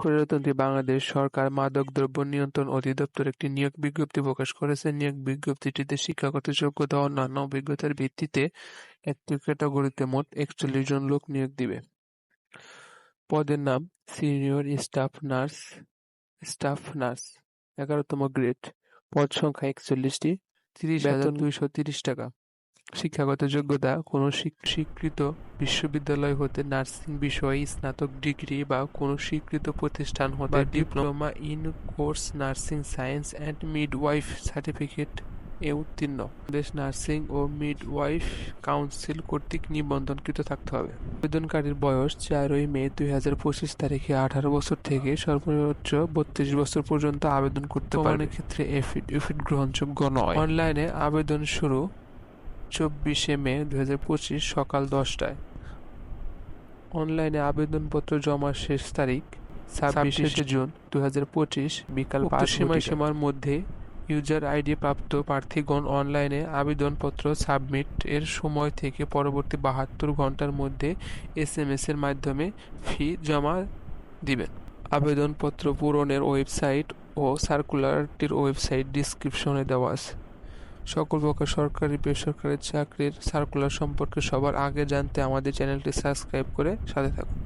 প্রজাতন্ত্রী বাংলাদেশ সরকার মাদকদ্রব্য নিয়ন্ত্রণ অধিদপ্তর একটি নিয়োগ বিজ্ঞপ্তি প্রকাশ করেছে। নিয়োগ বিজ্ঞপ্তিটিতে শিক্ষাগত যোগ্যতা ও অন্যান্য অভিজ্ঞতার ভিত্তিতে একটি ক্যাটাগরিতে মোট একচল্লিশ জন লোক নিয়োগ দিবে। পদের নাম senior staff nurse staff nurse এগারোতম গ্রেড পদ সংখ্যা একচল্লিশটি তিরিশ হাজার দুইশো তিরিশ টাকা শিক্ষাগত যোগ্যতা কোনো স্বীকৃত বিশ্ববিদ্যালয় হতে নার্সিং বিষয়ে স্নাতক ডিগ্রি বা কোনো স্বীকৃত প্রতিষ্ঠান হতে diploma in course nursing science and midwife certificate এ উত্তীর্ণ। দেশ নার্সিং ও মিডওয়াইফ কাউন্সিল কর্তৃক নিবন্ধনকৃত থাকতে হবে। আবেদনকারীর বয়স চারই মে দুই হাজার পঁচিশ তারিখে আঠারো বছর থেকে সর্বোচ্চ বত্রিশ বছর পর্যন্ত আবেদন করতে পারে ক্ষেত্রে এফিড গ্রহণযোগ্য নয়। অনলাইনে আবেদন শুরু চব্বিশে মে দু পঁচিশ সকাল দশটায়। অনলাইনে আবেদনপত্র জমার শেষ তারিখ ছাব্বিশে জুন দু পঁচিশ বিকাল পাঁচ সীমার মধ্যে ইউজার আইডি প্রাপ্ত প্রার্থীগণ অনলাইনে আবেদনপত্র সাবমিট এর সময় থেকে পরবর্তী বাহাত্তর ঘণ্টার মধ্যে এস এম এর মাধ্যমে ফি জমা দিবেন। আবেদনপত্র পূরণের ওয়েবসাইট ও সার্কুলারটির ওয়েবসাইট ডিসক্রিপশনে দেওয়া আছে। সকল প্রকার সরকারি, বেসরকারি চাকরির সার্কুলার সম্পর্কে সবার আগে জানতে আমাদের চ্যানেলটি সাবস্ক্রাইব করে সাথে থাকুন।